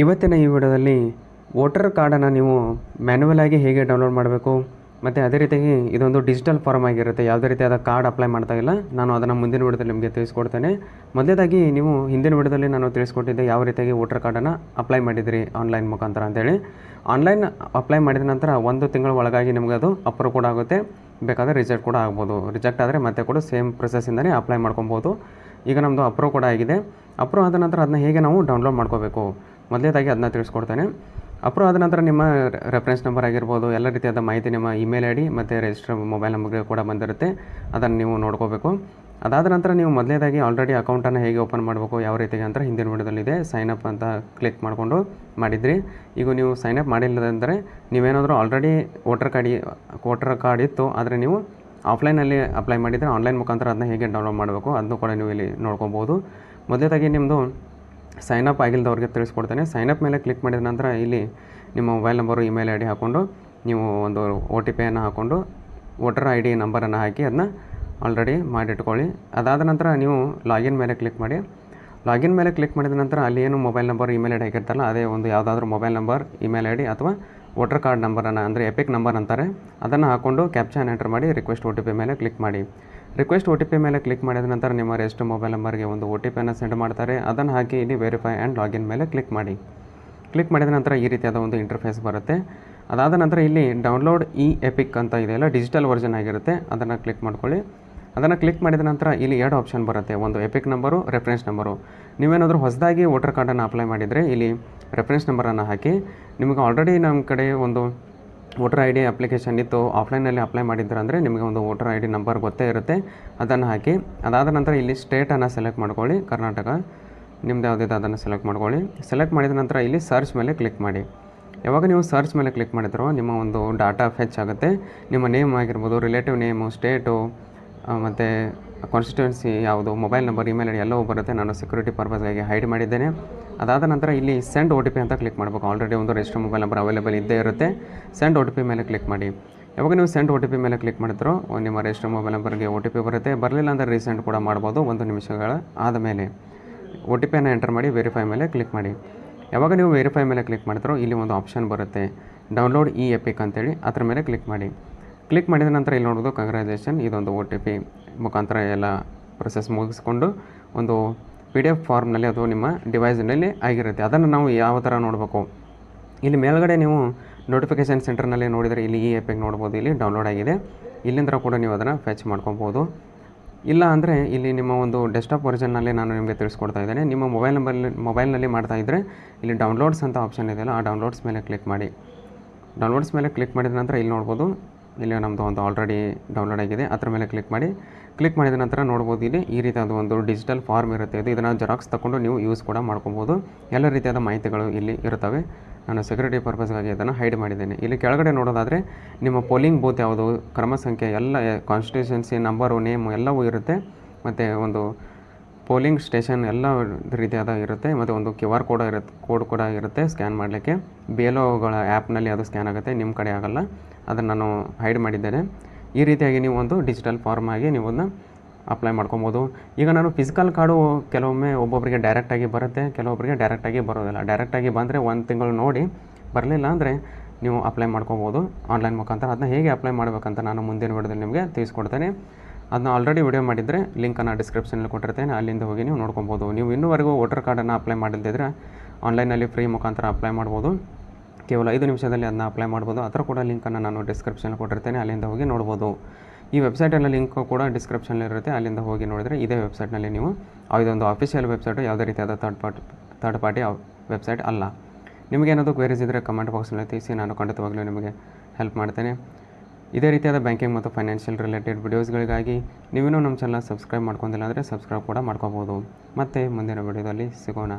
ಇವತ್ತಿನ ಈ ವಿಡಿಯೋದಲ್ಲಿ ವೋಟರ್ ಕಾರ್ಡನ್ನು ನೀವು ಮ್ಯಾನ್ಯುವಲ್ ಆಗಿ ಹೇಗೆ ಡೌನ್ಲೋಡ್ ಮಾಡಬೇಕು? ಮತ್ತು ಅದೇ ರೀತಿಯಾಗಿ ಇದೊಂದು ಡಿಜಿಟಲ್ ಫಾರ್ಮ್ ಆಗಿರುತ್ತೆ. ಯಾವುದೇ ರೀತಿಯಾದ ಕಾರ್ಡ್ ಅಪ್ಲೈ ಮಾಡ್ತಾ ಇಲ್ಲ. ನಾನು ಅದನ್ನು ಮುಂದಿನ ವಿಡಿಯೋದಲ್ಲಿ ನಿಮಗೆ ತಿಳಿಸ್ಕೊಡ್ತೇನೆ. ಮೊದಲೇದಾಗಿ ನೀವು ಹಿಂದಿನ ವಿಡಿಯೋದಲ್ಲಿ ನಾನು ತಿಳಿಸ್ಕೊಟ್ಟಿದ್ದೆ ಯಾವ ರೀತಿಯಾಗಿ ವೋಟರ್ ಕಾರ್ಡನ್ನು ಅಪ್ಲೈ ಮಾಡಿದಿರಿ ಆನ್ಲೈನ್ ಮುಖಾಂತರ ಅಂತೇಳಿ. ಆನ್ಲೈನ್ ಅಪ್ಲೈ ಮಾಡಿದ ನಂತರ ಒಂದು ತಿಂಗಳ ಒಳಗಾಗಿ ನಿಮಗೆ ಅದು ಅಪ್ರೂವ್ ಕೂಡ ಆಗುತ್ತೆ. ಬೇಕಾದರೆ ರಿಜೆಕ್ಟ್ ಕೂಡ ಆಗ್ಬೋದು. ರಿಜೆಕ್ಟ್ ಆದರೆ ಮತ್ತೆ ಕೂಡ ಸೇಮ್ ಪ್ರೊಸೆಸ್ಸಿಂದನೇ ಅಪ್ಲೈ ಮಾಡ್ಕೊಬೋದು. ಈಗ ನಮ್ಮದು ಅಪ್ರೂವ್ ಕೂಡ ಆಗಿದೆ. ಅಪ್ರೂವ್ ಆದ ನಂತರ ಅದನ್ನ ಹೇಗೆ ನಾವು ಡೌನ್ಲೋಡ್ ಮಾಡ್ಕೋಬೇಕು? ಮೊದಲೇದಾಗಿ ಅದನ್ನ ತಿಳಿಸ್ಕೊಡ್ತೇನೆ. ಅಪ್ರೂವ್ ಆದ ನಂತರ ನಿಮ್ಮ ರೆಫರೆನ್ಸ್ ನಂಬರ್ ಆಗಿರ್ಬೋದು, ಎಲ್ಲ ರೀತಿಯಾದ ಮಾಹಿತಿ ನಿಮ್ಮ ಇಮೇಲ್ ಐ ಡಿ ಮತ್ತು ರಿಜಿಸ್ಟರ್ ಮೊಬೈಲ್ ನಂಬರ್ಗೆ ಕೂಡ ಬಂದಿರುತ್ತೆ. ಅದನ್ನು ನೀವು ನೋಡ್ಕೋಬೇಕು. ಅದಾದ ನಂತರ ನೀವು ಮೊದಲೇದಾಗಿ ಆಲ್ರೆಡಿ ಅಕೌಂಟನ್ನು ಹೇಗೆ ಓಪನ್ ಮಾಡಬೇಕು, ಯಾವ ರೀತಿಗೆ ಅಂತ ಹಿಂದಿನ ವಿಡಿಯೋದಲ್ಲಿದೆ ಸೈನ್ ಅಪ್ ಅಂತ ಕ್ಲಿಕ್ ಮಾಡಿಕೊಂಡು ಮಾಡಿದ್ರಿ. ಈಗ ನೀವು ಸೈನ್ ಅಪ್ ಮಾಡಿಲ್ಲದಂದರೆ ನೀವೇನಾದರೂ already voter card voter card ಇತ್ತು, ಆದರೆ ನೀವು ಆಫ್ಲೈನಲ್ಲಿ ಅಪ್ಲೈ ಮಾಡಿದರೆ ಆನ್ಲೈನ್ ಮುಖಾಂತರ ಅದನ್ನ ಹೇಗೆ ಡೌನ್ಲೋಡ್ ಮಾಡಬೇಕು, ಅದನ್ನು ಕೂಡ ನೀವು ಇಲ್ಲಿ ನೋಡ್ಕೊಬೋದು. ಮೊದಲೇದಾಗಿ ನಿಮ್ಮದು ಸೈನ್ ಅಪ್ ಆಗಿಲ್ದವ್ರಿಗೆ ತಿಳಿಸ್ಕೊಡ್ತೇನೆ. ಸೈನ್ ಅಪ್ ಮೇಲೆ ಕ್ಲಿಕ್ ಮಾಡಿದ ನಂತರ ಇಲ್ಲಿ ನಿಮ್ಮ mobile number email I D ಹಾಕ್ಕೊಂಡು ನೀವು ಒಂದು ಒ ಟಿ ಪಿಯನ್ನು ಹಾಕ್ಕೊಂಡು ವೋಟರ್ ಐ ಡಿ ನಂಬರನ್ನು ಹಾಕಿ ಅದನ್ನ ಆಲ್ರೆಡಿ ಮಾಡಿಟ್ಕೊಳ್ಳಿ. ಅದಾದ ನಂತರ ನೀವು ಲಾಗಿನ್ ಮೇಲೆ ಕ್ಲಿಕ್ ಮಾಡಿ. ಲಾಗಿನ್ ಮೇಲೆ ಕ್ಲಿಕ್ ಮಾಡಿದ ನಂತರ ಅಲ್ಲಿ ಏನು mobile number email I D ಹಾಕಿರ್ತಲ್ಲ ಅದೇ ಒಂದು ಯಾವುದಾದ್ರೂ mobile number email I D ಅಥವಾ ವೋಟರ್ ಕಾರ್ಡ್ ನಂಬರನ್ನು ಅಂದರೆ ಎಪಿಕ್ ನಂಬರ್ ಅಂತಾರೆ. ಅದನ್ನು ಹಾಕ್ಕೊಂಡು ಕ್ಯಾಪ್ಚನ್ ಎಂಟರ್ ಮಾಡಿ ರಿಕ್ವೆಸ್ಟ್ ಒ ಟಿ ಪಿ ಮೇಲೆ ಕ್ಲಿಕ್ ಮಾಡಿ. ರಿಕ್ವೆಸ್ಟ್ ಒ ಟಿ ಮೇಲೆ ಕ್ಲಿಕ್ ಮಾಡಿದ ನಂತರ ನಿಮ್ಮ ರಿಜಿಸ್ಟರ್ ಮೊಬೈಲ್ ನಂಬರ್ಗೆ ಒಂದು ಒ ಟಿ ಪಿಯನ್ನು ಸೆಂಡ್ ಮಾಡ್ತಾರೆ. ಅದನ್ನು ಹಾಕಿ ಇಲ್ಲಿ ವೆರಿಫೈ ಆ್ಯಂಡ್ ಲಾಗಿನ್ ಮೇಲೆ ಕ್ಲಿಕ್ ಮಾಡಿ. ಕ್ಲಿಕ್ ಮಾಡಿದ ನಂತರ ಈ ರೀತಿಯಾದ ಒಂದು ಇಂಟರ್ಫೇಸ್ ಬರುತ್ತೆ. ಅದಾದ ನಂತರ ಇಲ್ಲಿ ಡೌನ್ಲೋಡ್ ಇ ಎಪಿಕ್ ಅಂತ ಇದೆಯಲ್ಲ ಡಿಜಿಟಲ್ ವರ್ಜನ್ ಆಗಿರುತ್ತೆ. ಅದನ್ನು ಕ್ಲಿಕ್ ಮಾಡ್ಕೊಳ್ಳಿ. ಅದನ್ನು ಕ್ಲಿಕ್ ಮಾಡಿದ ನಂತರ ಇಲ್ಲಿ ಎರಡು ಆಪ್ಷನ್ ಬರುತ್ತೆ. ಒಂದು ಎಪಿಕ್ ನಂಬರು ರೆಫರೆನ್ಸ್ ನಂಬರು ನೀವೇನಾದರೂ ಹೊಸದಾಗಿ ವೋಟರ್ ಕಾರ್ಡನ್ನು ಅಪ್ಲೈ ಮಾಡಿದರೆ ಇಲ್ಲಿ ರೆಫರೆನ್ಸ್ ನಂಬರನ್ನು ಹಾಕಿ. ನಿಮಗೆ ಆಲ್ರೆಡಿ ನಮ್ಮ ಕಡೆ ಒಂದು ವೋಟರ್ ಐ ಡಿ ಅಪ್ಲಿಕೇಶನ್ ಇತ್ತು. ಆಫ್ಲೈನಲ್ಲಿ ಅಪ್ಲೈ ಮಾಡಿದ್ರೆ ಅಂದರೆ ನಿಮಗೆ ಒಂದು ವೋಟರ್ ಐ ಡಿ ನಂಬರ್ ಗೊತ್ತೇ ಇರುತ್ತೆ. ಅದನ್ನು ಹಾಕಿ, ಅದಾದ ನಂತರ ಇಲ್ಲಿ ಸ್ಟೇಟನ್ನು ಸೆಲೆಕ್ಟ್ ಮಾಡ್ಕೊಳ್ಳಿ, ಕರ್ನಾಟಕ. ನಿಮ್ದು ಯಾವುದಿದೆ ಅದನ್ನು ಸೆಲೆಕ್ಟ್ ಮಾಡ್ಕೊಳ್ಳಿ. ಸೆಲೆಕ್ಟ್ ಮಾಡಿದ ನಂತರ ಇಲ್ಲಿ ಸರ್ಚ್ ಮೇಲೆ ಕ್ಲಿಕ್ ಮಾಡಿ. ಯಾವಾಗ ನೀವು ಸರ್ಚ್ ಮೇಲೆ ಕ್ಲಿಕ್ ಮಾಡಿದ್ರೋ, ನಿಮ್ಮ ಒಂದು ಡಾಟಾ ಫೆಚ್ ಆಗುತ್ತೆ. ನಿಮ್ಮ ನೇಮ್ ಆಗಿರ್ಬೋದು ರಿಲೇಟಿವ್ ನೇಮು ಸ್ಟೇಟು ಮತ್ತು ಕಾನ್ಸ್ಟಿಟ್ಯೂನ್ಸಿ ಯಾವುದು mobile number email I D ಎಲ್ಲವೂ ಬರುತ್ತೆ. ನಾನು ಸೆಕ್ಯೂರಿಟಿ ಪರ್ಪಸ್ಗಾಗಿ ಹೈಡ್ ಮಾಡಿದ್ದೇನೆ. ಅದಾದ ನಂತರ ಇಲ್ಲಿ ಸೆಂಡ್ ಒ ಟಿ ಪಿ ಅಂತ ಕ್ಲಿಕ್ ಮಾಡಬೇಕು. ಆಲ್ರೆಡಿ ಒಂದು ರಿಜಿಸ್ಟರ್ ಮೊಬೈಲ್ ನಂಬರ್ ಅವೈಲೇಬಲ್ ಇದ್ದೇ ಇರುತ್ತೆ. ಸೆಂಡ್ ಒ ಟಿ ಪಿ ಮೇಲೆ ಕ್ಲಿಕ್ ಮಾಡಿ. ಯಾವಾಗ ನೀವು ಸೆಂಡ್ ಒ ಟಿ ಪಿ ಮೇಲೆ ಕ್ಲಿಕ್ ಮಾಡಿದ್ರು ನಿಮ್ಮ ರಿಜಿಸ್ಟರ್ ಮೊಬೈಲ್ ನಂಬರ್ಗೆ ಒ ಟಿ ಪಿ ಬರುತ್ತೆ. ಬರಲಿಲ್ಲ ಅಂದರೆ ರೀಸೆಂಟ್ ಕೂಡ ಮಾಡ್ಬೋದು. ಒಂದು ನಿಮಿಷಗಳ ಆದಮೇಲೆ ಒ ಟಿ ಪಿಯನ್ನು ಎಂಟರ್ ಮಾಡಿ ವೆರಿಫೈ ಮೇಲೆ ಕ್ಲಿಕ್ ಮಾಡಿ. ಯಾವಾಗ ನೀವು ವೆರಿಫೈ ಮೇಲೆ ಕ್ಲಿಕ್ ಮಾಡಿದ್ರು, ಇಲ್ಲಿ ಒಂದು ಆಪ್ಷನ್ ಬರುತ್ತೆ. ಡೌನ್ಲೋಡ್ ಇ ಎಪಿಕ್ ಅಂತೇಳಿ. ಅದ್ರ ಮೇಲೆ ಕ್ಲಿಕ್ ಮಾಡಿ. ಕ್ಲಿಕ್ ಮಾಡಿದ ನಂತರ ಇಲ್ಲಿ ನೋಡೋದು ಕಂಗ್ರ್ಯಾಚುಲೇಷನ್ ಇದೊಂದು ಒ ಟಿ ಪಿ ಮುಖಾಂತರ ಎಲ್ಲ ಪ್ರೊಸೆಸ್ ಮುಗಿಸ್ಕೊಂಡು ಒಂದು ಪಿ ಡಿ ಎಫ್ ಫಾರ್ಮ್ನಲ್ಲಿ ಅದು ನಿಮ್ಮ ಡಿವೈಸ್ನಲ್ಲಿ ಆಗಿರುತ್ತೆ. ಅದನ್ನು ನಾವು ಯಾವ ಥರ ನೋಡಬೇಕು? ಇಲ್ಲಿ ಮೇಲ್ಗಡೆ ನೀವು ನೋಟಿಫಿಕೇಷನ್ ಸೆಂಟರ್ನಲ್ಲಿ ನೋಡಿದರೆ ಇಲ್ಲಿ ಈ ಎಪಿಗೆ ನೋಡ್ಬೋದು. ಇಲ್ಲಿ ಡೌನ್ಲೋಡ್ ಆಗಿದೆ. ಇಲ್ಲಿಂದ ಕೂಡ ನೀವು ಅದನ್ನು ಫೆಚ್ ಮಾಡ್ಕೊಬೋದು. ಇಲ್ಲ ಅಂದರೆ ಇಲ್ಲಿ ನಿಮ್ಮ ಒಂದು ಡೆಸ್ಕ್ಟಾಪ್ ವರ್ಜನ್ನಲ್ಲಿ ನಾನು ನಿಮಗೆ ತಿಳಿಸ್ಕೊಡ್ತಾ ಇದ್ದೇನೆ. ನಿಮ್ಮ ಮೊಬೈಲ್ ನಂಬರ್ಲಿ ಮೊಬೈಲ್ನಲ್ಲಿ ಮಾಡ್ತಾ ಇದ್ದರೆ ಇಲ್ಲಿ ಡೌನ್ಲೋಡ್ಸ್ ಅಂತ ಆಪ್ಷನ್ ಇದೆಯಲ್ಲ, ಆ ಡೌನ್ಲೋಡ್ಸ್ ಮೇಲೆ ಕ್ಲಿಕ್ ಮಾಡಿ. ಡೌನ್ಲೋಡ್ಸ್ ಮೇಲೆ ಕ್ಲಿಕ್ ಮಾಡಿದ ನಂತರ ಇಲ್ಲಿ ನೋಡ್ಬೋದು. ಇಲ್ಲಿ ನಮ್ಮದು ಒಂದು ಆಲ್ರೆಡಿ ಡೌನ್ಲೋಡ್ ಆಗಿದೆ. ಅದ್ರ ಮೇಲೆ ಕ್ಲಿಕ್ ಮಾಡಿ ಕ್ಲಿಕ್ ಮಾಡಿದ ನಂತರ ನೋಡ್ಬೋದು ಇಲ್ಲಿ ಈ ರೀತಿಯಾದ ಒಂದು ಡಿಜಿಟಲ್ ಫಾರ್ಮ್ ಇರುತ್ತೆ. ಇದು ಇದನ್ನು ಜೆರಾಕ್ಸ್ ತಗೊಂಡು ನೀವು ಯೂಸ್ ಕೂಡ ಮಾಡ್ಕೊಬೋದು. ಎಲ್ಲ ರೀತಿಯಾದ ಮಾಹಿತಿಗಳು ಇಲ್ಲಿ ಇರ್ತವೆ ನಾನು ಸೆಕ್ಯೂರಿಟಿ ಪರ್ಪಸ್ಗಾಗಿ ಅದನ್ನು ಹೈಡ್ ಮಾಡಿದ್ದೇನೆ. ಇಲ್ಲಿ ಕೆಳಗಡೆ ನೋಡೋದಾದರೆ ನಿಮ್ಮ ಪೋಲಿಂಗ್ ಬೂತ್ ಯಾವುದು, ಕ್ರಮ ಸಂಖ್ಯೆ, ಎಲ್ಲ ಕಾನ್ಸ್ಟಿಟ್ಯೂಷನ್ಸಿ ನಂಬರು ನೇಮು ಎಲ್ಲವೂ ಇರುತ್ತೆ. ಮತ್ತು ಒಂದು ಪೋಲಿಂಗ್ ಸ್ಟೇಷನ್ ಎಲ್ಲ ರೀತಿಯಾದ ಇರುತ್ತೆ, ಮತ್ತು ಒಂದು ಕ್ಯೂ ಆರ್ ಕೋಡ್ ಇರುತ್ತೆ ಕೋಡ್ ಕೂಡ ಇರುತ್ತೆ ಸ್ಕ್ಯಾನ್ ಮಾಡಲಿಕ್ಕೆ. ಬಿ ಎಲ್ ಒಗಳ ಆ್ಯಪ್ನಲ್ಲಿ ಅದು ಸ್ಕ್ಯಾನ್ ಆಗುತ್ತೆ, ನಿಮ್ಮ ಕಡೆ ಆಗಲ್ಲ. ಅದನ್ನು ನಾನು ಹೈಡ್ ಮಾಡಿದ್ದೇನೆ. ಈ ರೀತಿಯಾಗಿ ನೀವು ಒಂದು ಡಿಜಿಟಲ್ ಫಾರ್ಮ್ ಆಗಿ ನೀವು ಅದನ್ನ ಅಪ್ಲೈ ಮಾಡ್ಕೊಬೋದು. ಈಗ ನಾನು ಫಿಸಿಕಲ್ ಕಾರ್ಡು ಕೆಲವೊಮ್ಮೆ ಒಬ್ಬೊಬ್ಬರಿಗೆ ಡೈರೆಕ್ಟಾಗಿ ಬರುತ್ತೆ ಕೆಲವೊಬ್ಬರಿಗೆ ಡೈರೆಕ್ಟಾಗಿ ಬರೋದಿಲ್ಲ. ಡೈರೆಕ್ಟಾಗಿ ಬಂದರೆ ಒಂದು ತಿಂಗಳು ನೋಡಿ, ಬರಲಿಲ್ಲ ಅಂದರೆ ನೀವು ಅಪ್ಲೈ ಮಾಡ್ಕೊಬೋದು ಆನ್ಲೈನ್ ಮುಖಾಂತರ. ಅದನ್ನ ಹೇಗೆ ಅಪ್ಲೈ ಮಾಡಬೇಕಂತ ನಾನು ಮುಂದಿನ ವಿಡಿಯೋದಲ್ಲಿ ನಿಮಗೆ ತಿಳಿಸ್ಕೊಡ್ತೇನೆ. ಅದನ್ನ ಆಲ್ರೆಡಿ ವಿಡಿಯೋ ಮಾಡಿದರೆ ಲಿಂಕನ್ನು ಡಿಸ್ಕ್ರಿಪ್ಷನಲ್ಲಿ ಕೊಟ್ಟಿರ್ತೇನೆ, ಅಲ್ಲಿಂದ ಹೋಗಿ ನೀವು ನೋಡ್ಕೊಬೋದು. ನೀವು ಇನ್ನೂವರೆಗೂ ವೋಟರ್ ಕಾರ್ಡನ್ನು ಅಪ್ಲೈ ಮಾಡಿದ್ದಿದ್ರೆ ಆನ್ಲೈನಲ್ಲಿ ಫ್ರೀ ಮುಖಾಂತರ ಅಪ್ಲೈ ಮಾಡ್ಬೋದು. ಕೇವಲ ಐದು ನಿಮಿಷದಲ್ಲಿ ಅದನ್ನ ಅಪ್ಲೈ ಮಾಡ್ಬೋದು. ಅದರ ಕೂಡ ಲಿಂಕನ್ನು ನಾನು ಡಿಸ್ಕ್ರಿಪ್ಷನ್ ಕೊಟ್ಟಿರ್ತೇನೆ, ಅಲ್ಲಿಂದ ಹೋಗಿ ನೋಡ್ಬೋದು. ಈ ವೆಬ್ಸೈಟಲ್ಲಿ ಲಿಂಕ್ ಕೂಡ ಡಿಸ್ಕ್ರಿಪ್ಷನಲ್ಲಿ ಇರುತ್ತೆ, ಅಲ್ಲಿಂದ ಹೋಗಿ ನೋಡಿದರೆ ಇದೇ ವೆಬ್ಸೈಟ್ನಲ್ಲಿ ನೀವು ಇದೊಂದು ಅಫಿಷಿಯಲ್ ವೆಬ್ಸೈಟು ಯಾವುದೇ ರೀತಿಯಾದ third party third party website ಅಲ್ಲ. ನಿಮಗೇನಾದರೂ ಕ್ವೇರೀಸ್ ಇದ್ದರೆ ಕಮೆಂಟ್ ಬಾಕ್ಸ್ನಲ್ಲಿ ತಿಳಿಸಿ, ನಾನು ಖಂಡಿತವಾಗ್ಲೂ ನಿಮಗೆ ಹೆಲ್ಪ್ ಮಾಡ್ತೇನೆ. ಇದೇ ರೀತಿಯಾದ ಬ್ಯಾಂಕಿಂಗ್ ಮತ್ತು ಫೈನಾನ್ಷಿಯಲ್ ರಿಲೇಟೆಡ್ ವಿಡಿಯೋಸ್ಗಳಿಗಾಗಿ ನೀವಿನ್ನೂ ನಮ್ಮ ಚಾನಲ್ ಸಬ್ಸ್ಕ್ರೈಬ್ ಮಾಡ್ಕೊಂಡಿಲ್ಲ ಅಂದರೆ ಸಬ್ಸ್ಕ್ರೈಬ್ ಕೂಡ ಮಾಡ್ಕೋಬೋದು. ಮತ್ತೆ ಮುಂದಿನ ವಿಡಿಯೋದಲ್ಲಿ ಸಿಗೋಣ.